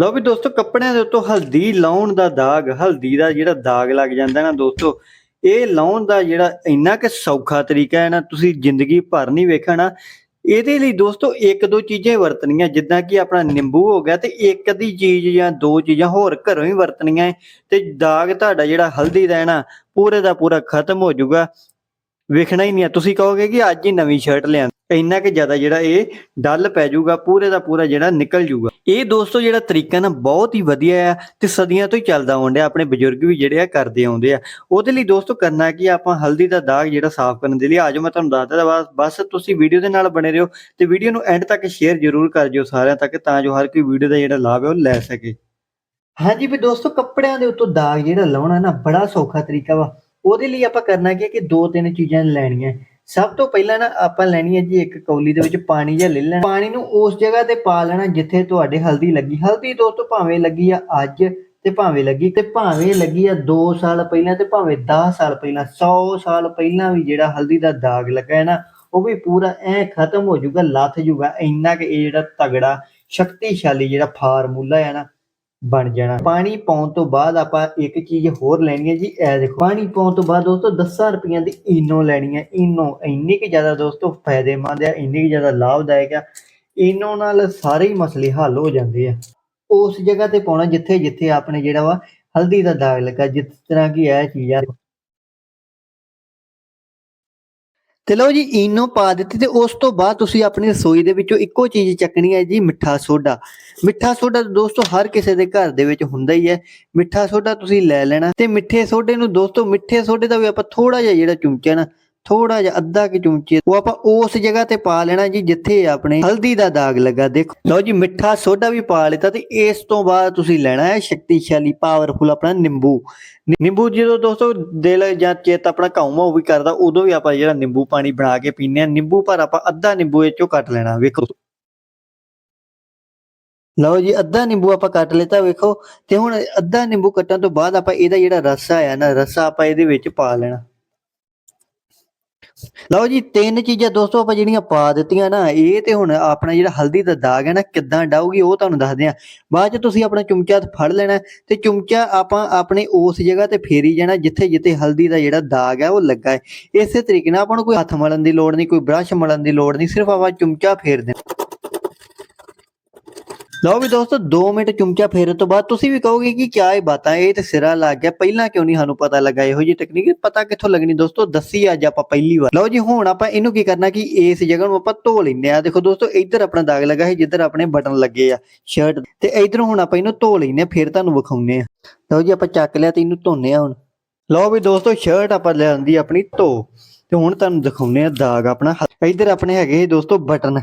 ਲਓ ਵੀ ਦੋਸਤੋ, ਕੱਪੜਿਆਂ ਦੇ ਉੱਤੋਂ ਹਲਦੀ ਲਾਉਣ ਦਾ ਦਾਗ, ਹਲਦੀ ਦਾ ਜਿਹੜਾ ਦਾਗ ਲੱਗ ਜਾਂਦਾ ਨਾ ਦੋਸਤੋ, ਇਹ ਲਾਉਣ ਦਾ ਜਿਹੜਾ ਇੰਨਾ ਕਿ ਸੌਖਾ ਤਰੀਕਾ ਹੈ ਨਾ, ਤੁਸੀਂ ਜ਼ਿੰਦਗੀ ਭਰ ਨਹੀਂ ਵੇਖਣਾ। ਇਹਦੇ ਲਈ ਦੋਸਤੋ, ਇੱਕ ਦੋ ਚੀਜ਼ਾਂ ਹੀ ਵਰਤਣੀਆਂ, ਜਿੱਦਾਂ ਕਿ ਆਪਣਾ ਨਿੰਬੂ ਹੋ ਗਿਆ ਤੇ ਇੱਕ ਅੱਧੀ ਚੀਜ਼ ਜਾਂ ਦੋ ਚੀਜ਼ਾਂ ਹੋਰ ਘਰੋਂ ਹੀ ਵਰਤਣੀਆਂ ਹੈ ਤੇ ਦਾਗ ਤੁਹਾਡਾ ਜਿਹੜਾ ਹਲਦੀ ਦਾ ਹੈ ਨਾ, ਪੂਰੇ ਦਾ ਪੂਰਾ ਖਤਮ ਹੋ ਜਾਊਗਾ। ਵੇਖਣਾ ਹੀ ਨਹੀਂ ਆ। ਤੁਸੀਂ ਕਹੋਗੇ ਕਿ ਅੱਜ ਹੀ ਨਵੀਂ ਸ਼ਰਟ ਲਿਆਂ ਇੰਨਾ ਕਿ ਜ਼ਿਆਦਾ ਜਿਹੜਾ ਇਹ ਡੱਲ ਪੈ ਜਾਊਗਾ, ਪੂਰੇ ਦਾ ਪੂਰਾ ਜਿਹੜਾ ਨਿਕਲ ਜਾਊਗਾ। ਇਹ ਦੋਸਤੋ ਜਿਹੜਾ ਤਰੀਕਾ ਨਾ ਬਹੁਤ ਹੀ ਵਧੀਆ ਆ ਤੇ ਸਦੀਆਂ ਤੋਂ ਹੀ ਚੱਲਦਾ ਆਉਂਦਿਆ ਆਪਣੇ ਬਜ਼ੁਰਗ ਵੀ ਜਿਹੜੇ ਆ ਕਰਦੇ ਆਉਂਦੇ ਆ। ਉਹਦੇ ਲਈ ਦੋਸਤੋ ਕਰਨਾ ਕੀ ਆਪਾਂ ਹਲਦੀ ਦਾ ਦਾਗ ਜਿਹੜਾ ਸਾਫ਼ ਕਰਨ ਦੇ ਲਈ। ਆਜੋ ਮੈਂ ਤੁਹਾਨੂੰ ਦੱਸਦਾ ਬਸ ਬਸ ਤੁਸੀਂ ਵੀਡੀਓ ਦੇ ਨਾਲ ਬਣੇ ਰਹੋ ਤੇ ਵੀਡੀਓ ਨੂੰ ਐਂਡ ਤੱਕ ਸ਼ੇਅਰ ਜ਼ਰੂਰ ਕਰ ਜਿਓ ਸਾਰਿਆਂ ਤੱਕ, ਤਾਂ ਜੋ ਹਰ ਕੋਈ ਵੀਡੀਓ ਦਾ ਜਿਹੜਾ ਲਾਭ ਹੈ ਉਹ ਲੈ ਸਕੇ। ਹਾਂਜੀ ਵੀ ਦੋਸਤੋ, ਕੱਪੜਿਆਂ ਦੇ ਉੱਤੋਂ ਦਾਗ ਜਿਹੜਾ ਲਾਉਣਾ ਨਾ ਬੜਾ ਸੌਖਾ ਤਰੀਕਾ ਵਾ। ਉਹਦੇ ਲਈ ਆਪਾਂ ਕਰਨਾ ਕੀ ਹੈ ਕਿ ਦੋ ਤਿੰਨ ਚੀਜ਼ਾਂ ਲੈਣੀਆਂ। ਸਭ ਤੋਂ ਪਹਿਲਾਂ ਨਾ ਆਪਾਂ ਲੈਣੀ ਹੈ ਜੀ ਇੱਕ ਕੌਲੀ ਦੇ ਵਿੱਚ ਪਾਣੀ ਜਿਹਾ ਲੈ ਲੈਣਾ। ਪਾਣੀ ਨੂੰ ਉਸ ਜਗ੍ਹਾ ਤੇ ਪਾ ਲੈਣਾ ਜਿੱਥੇ ਤੁਹਾਡੇ ਹਲਦੀ ਲੱਗੀ। ਹਲਦੀ ਦੋਸਤੋ ਭਾਵੇਂ ਲੱਗੀ ਆ ਅੱਜ ਤੇ ਭਾਵੇਂ ਲੱਗੀ, ਤੇ ਭਾਵੇਂ ਲੱਗੀ ਆ 2 ਸਾਲ ਪਹਿਲਾਂ ਤੇ ਭਾਵੇਂ 10 ਸਾਲ ਪਹਿਲਾਂ 100 ਸਾਲ ਪਹਿਲਾਂ ਵੀ ਜਿਹੜਾ ਹਲਦੀ ਦਾ ਦਾਗ ਲੱਗਾ ਹੈ ਨਾ, ਉਹ ਵੀ ਪੂਰਾ ਐ ਖਤਮ ਹੋ ਜਾਊਗਾ, ਲੱਥ ਜਾਊਗਾ। ਇੰਨਾ ਕਿ ਇਹ ਜਿਹੜਾ ਤਗੜਾ, ਸ਼ਕਤੀਸ਼ਾਲੀ ਜਿਹੜਾ ਫਾਰਮੂਲਾ ਹੈ ਨਾ ਬਣ ਜਾਣਾ। ਪਾਣੀ ਪਾਉਣ ਤੋਂ ਬਾਅਦ ਆਪਾਂ ਇੱਕ ਚੀਜ਼ ਹੋਰ ਲੈਣੀ ਹੈ ਜੀ, ਇਹ ਦੇਖੋ। ਪਾਣੀ ਪਾਉਣ ਤੋਂ ਬਾਅਦ ਦੋਸਤੋ 10 ਰੁਪਈਆਂ ਦੀ ਇਨੋ ਲੈਣੀ ਹੈ। ਇਨੋ ਇੰਨੀ ਕਿ ਜ਼ਿਆਦਾ ਦੋਸਤੋ ਫਾਇਦੇਮੰਦ ਹੈ, ਇੰਨੀ ਕਿ ਜ਼ਿਆਦਾ ਲਾਭਦਾਇਕ ਹੈ। ਇਨੋ ਨਾਲ ਸਾਰੇ ਹੀ ਮਸਲੇ ਹੱਲ ਹੋ ਜਾਂਦੇ ਆ। ਉਸ ਜਗ੍ਹਾ ਤੇ ਪਾਉਣਾ ਜਿੱਥੇ ਜਿੱਥੇ ਆਪਣੇ ਜਿਹੜਾ ਵਾ ਹਲਦੀ ਦਾ ਦਾਗ ਲੱਗਾ, ਜਿਸ ਤਰ੍ਹਾਂ ਕਿ ਇਹ ਚੀਜ਼ ਆ। ਤੇ ਲਓ ਜੀ ਇਨੋ ਪਾ ਦਿੱਤੀ ਤੇ ਉਸ ਤੋਂ ਬਾਅਦ ਤੁਸੀਂ ਆਪਣੀ ਰਸੋਈ ਦੇ ਵਿੱਚੋਂ ਇੱਕੋ ਚੀਜ਼ ਚੱਕਣੀ ਹੈ ਜੀ, ਮਿੱਠਾ ਸੋਡਾ। ਮਿੱਠਾ ਸੋਡਾ ਦੋਸਤੋ ਹਰ ਕਿਸੇ ਦੇ ਘਰ ਦੇ ਵਿੱਚ ਹੁੰਦਾ ਹੀ ਹੈ। ਮਿੱਠਾ ਸੋਡਾ ਤੁਸੀਂ ਲੈ ਲੈਣਾ ਤੇ ਮਿੱਠੇ ਸੋਡੇ ਨੂੰ ਦੋਸਤੋ, ਮਿੱਠੇ ਸੋਡੇ ਦਾ ਵੀ ਆਪਾਂ ਥੋੜਾ ਜਿਹਾ ਜਿਹੜਾ ਚਮਚਾ ਨਾ ਥੋੜਾ ਜਿਹਾ ਅੱਧਾ ਕਿ ਚਮਚੇ ਉਹ ਆਪਾਂ ਉਸ ਜਗ੍ਹਾ ਤੇ ਪਾ ਲੈਣਾ ਜੀ ਜਿੱਥੇ ਆਪਣੇ ਹਲਦੀ ਦਾ ਦਾਗ ਲੱਗਾ। ਦੇਖੋ। ਲਓ ਜੀ, ਮਿੱਠਾ ਸੋਡਾ ਵੀ ਪਾ ਲਿੱਤਾ ਤੇ ਇਸ ਤੋਂ ਬਾਅਦ ਤੁਸੀਂ ਲੈਣਾ ਹੈ ਸ਼ਕਤੀਸ਼ਾਲੀ ਪਾਵਰਫੁਲ ਆਪਣਾ ਨਿੰਬੂ। ਨਿੰਬੂ ਜਦੋਂ ਦੋਸਤੋ ਦਿਲ ਜਾਂ ਚਿੱਤ ਆਪਣਾ ਕਾਉਮਾ ਉਹ ਵੀ ਕਰਦਾ, ਉਦੋਂ ਵੀ ਆਪਾਂ ਜਿਹੜਾ ਨਿੰਬੂ ਪਾਣੀ ਬਣਾ ਕੇ ਪੀਂਦੇ ਆ ਨਿੰਬੂ ਪਰ ਆਪਾਂ ਅੱਧਾ ਨਿੰਬੂ ਇਹ ਚੋਂ ਕੱਟ ਲੈਣਾ, ਵੇਖੋ। ਲਓ ਜੀ, ਅੱਧਾ ਨਿੰਬੂ ਆਪਾਂ ਕੱਟ ਲਿੱਤਾ, ਵੇਖੋ। ਤੇ ਹੁਣ ਅੱਧਾ ਨਿੰਬੂ ਕੱਟਣ ਤੋਂ ਬਾਅਦ ਆਪਾਂ ਇਹਦਾ ਜਿਹੜਾ ਰਸਾ ਆ ਨਾ, ਰਸਾ ਆਪਾਂ ਇਹਦੇ ਵਿੱਚ ਪਾ ਲੈਣਾ। ਲਓ ਜੀ, ਤਿੰਨ ਚੀਜ਼ਾਂ ਦੋਸਤੋ ਆਪਾਂ ਜਿਹੜੀਆਂ ਪਾ ਦਿੱਤੀਆਂ ਨਾ, ਇਹ ਤੇ ਹੁਣ ਆਪਣਾ ਜਿਹੜਾ ਹਲਦੀ ਦਾ ਦਾਗ ਹੈ ਨਾ, ਕਿੱਦਾਂ ਡਾਊਗੀ ਉਹ ਤੁਹਾਨੂੰ ਦੱਸਦੇ ਆ ਬਾਅਦ ਚ ਤੁਸੀਂ ਆਪਣਾ ਚਮਚਾ ਫੜ ਲੈਣਾ ਤੇ ਚਮਚਾ ਆਪਾਂ ਆਪਣੇ ਉਸ ਜਗ੍ਹਾ ਤੇ ਫੇਰੀ ਜਾਣਾ, ਜਿੱਥੇ ਜਿੱਥੇ ਹਲਦੀ ਦਾ ਜਿਹੜਾ ਦਾਗ ਹੈ, ਉਹ ਲੱਗਾ ਹੈ। ਇਸੇ ਤਰੀਕੇ ਨਾਲ ਆਪਾਂ ਨੂੰ ਕੋਈ ਹੱਥ ਮਲਣ ਦੀ ਲੋੜ ਨਹੀਂ, ਕੋਈ ਬ੍ਰਸ਼ ਮਲਣ ਦੀ ਲੋੜ ਨਹੀਂ, ਸਿਰਫ ਆਪਾਂ ਚਮਚਾ ਫੇਰ ਦੇਣਾ। ਲਓ ਵੀ ਦੋਸਤੋ 2 ਮਿੰਟ ਚਮਚਾ ਫੇਰਨ ਤੋਂ ਬਾਅਦ ਤੁਸੀਂ ਵੀ ਕਹੋਗੇ ਕਿ ਕਿਆ ਇਹ ਬਾਤਾਂ, ਇਹ ਤੇ ਸਿਰਾ ਲੱਗ ਗਿਆ। ਪਹਿਲਾਂ ਕਿਉਂ ਨਹੀਂ ਸਾਨੂੰ ਪਤਾ ਲੱਗਾ ਇਹੋ ਜੀ ਟੈਕਨੀਕ ਪਤਾ ਕਿੱਥੋਂ ਲੱਗਣੀ ਦੋਸਤੋ? ਦੱਸੀ ਅੱਜ ਆਪਾਂ ਪਹਿਲੀ ਵਾਰ। ਲਓ ਜੀ, ਹੁਣ ਆਪਾਂ ਇਹਨੂੰ ਕੀ ਕਰਨਾ ਕਿ ਇਸ ਜਗ੍ਹਾ ਨੂੰ ਆਪਾਂ ਧੋ ਲੈਂਦੇ ਆ। ਦੇਖੋ ਦੋਸਤੋ, ਇੱਧਰ ਆਪਣਾ ਦਾਗ ਲੱਗਾ ਹੈ ਜਿੱਧਰ ਆਪਣੇ ਬਟਨ ਲੱਗੇ ਆ ਸ਼ਰਟ ਤੇ ਇੱਧਰ ਹੁਣ ਆਪਾਂ ਇਹਨੂੰ ਧੋ ਲੈਂਦੇ ਆ, ਫਿਰ ਤੁਹਾਨੂੰ ਵਿਖਾਉਂਦੇ ਆ। ਲਓ ਜੀ, ਆਪਾਂ ਚੱਕ ਲਿਆ ਤੇ ਇਹਨੂੰ ਧੋਨੇ ਆ ਹੁਣ। ਲਓ ਵੀ ਦੋਸਤੋ ਸ਼ਰਟ ਆਪਾਂ ਲਿਆਂਦੀ ਆਪਣੀ ਧੋ। ਤੇ ਹੁਣ ਤੁਹਾਨੂੰ ਦਿਖਾਉਂਦੇ ਆ ਦਾਗ ਆਪਣਾ। ਇੱਧਰ ਆਪਣੇ ਹੈਗੇ ਸੀ ਦੋਸਤੋ, ਬਟਨ।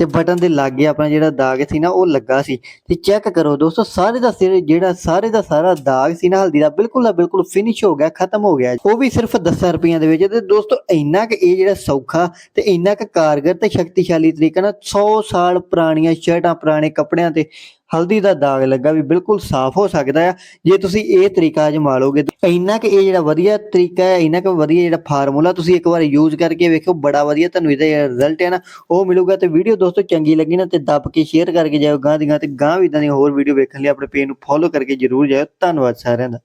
ਤੇ ਬਟਨ ਦੇ ਲਾਗੇ ਆਪਣਾ ਜਿਹੜਾ ਦਾਗ ਸੀ ਨਾ, ਉਹ ਲੱਗਾ ਸੀ। ਤੇ ਚੈੱਕ ਕਰੋ ਦੋਸਤੋ, ਸਾਰੇ ਦਾ ਸਿਰ ਜਿਹੜਾ, ਸਾਰੇ ਦਾ ਸਾਰਾ ਦਾਗ ਸੀ ਨਾ, ਹਲਦੀ ਦਾ, ਬਿਲਕੁਲ ਦਾ ਬਿਲਕੁਲ ਫਿਨਿਸ਼ ਹੋ ਗਿਆ, ਖਤਮ ਹੋ ਗਿਆ। ਉਹ ਵੀ ਸਿਰਫ 10 ਰੁਪਈਆ ਦੇ ਵਿੱਚ। ਤੇ ਦੋਸਤੋ, ਇੰਨਾ ਕਿ ਇਹ ਜਿਹੜਾ ਸੌਖਾ ਤੇ ਇੰਨਾ ਕਿ ਕਾਰਗਰ ਤੇ ਸ਼ਕਤੀਸ਼ਾਲੀ ਤਰੀਕਾ ਨਾਲ 100 ਸਾਲ ਪੁਰਾਣੀਆਂ ਸ਼ਰਟਾਂ, ਪੁਰਾਣੇ ਕੱਪੜਿਆਂ ਤੇ ਹਲਦੀ ਦਾ ਦਾਗ ਲੱਗਾ ਵੀ ਬਿਲਕੁਲ ਸਾਫ਼ ਹੋ ਸਕਦਾ ਆ। ਜੇ ਤੁਸੀਂ ਇਹ ਤਰੀਕਾ ਅਜਮਾ ਲਓਗੇ ਤੇ ਇੰਨਾ ਕਿ ਇਹ ਜਿਹੜਾ ਵਧੀਆ ਤਰੀਕਾ ਹੈ, ਇੰਨਾ ਕਿ ਵਧੀਆ ਜਿਹੜਾ ਫਾਰਮੂਲਾ ਤੁਸੀਂ ਇੱਕ ਵਾਰ ਯੂਜ਼ ਕਰਕੇ ਵੇਖੋ ਬੜਾ ਵਧੀਆ ਤੁਹਾਨੂੰ ਇਹਦਾ ਜਿਹੜਾ ਰਿਜ਼ਲਟ ਹੈ ਨਾ, ਉਹ ਮਿਲੂਗਾ ਤੇ ਵੀਡੀਓ ਦੋਸਤੋ ਚੰਗੀ ਲੱਗੀ ਨਾ ਤੇ ਦੱਬ ਕੇ ਸ਼ੇਅਰ ਕਰਕੇ ਜਾਓ ਗਾਂ ਦੀ ਗਾਂ ਤੇ ਗਾਂ ਵੀ ਇਦਾਂ ਦੀਆਂ ਹੋਰ ਵੀਡੀਓ ਵੇਖਣ ਲਈ ਆਪਣੇ ਪੇਜ ਨੂੰ ਫੋਲੋ ਕਰਕੇ ਜਰੂਰ ਜਾਓ ਧੰਨਵਾਦ ਸਾਰਿਆਂ ਦਾ।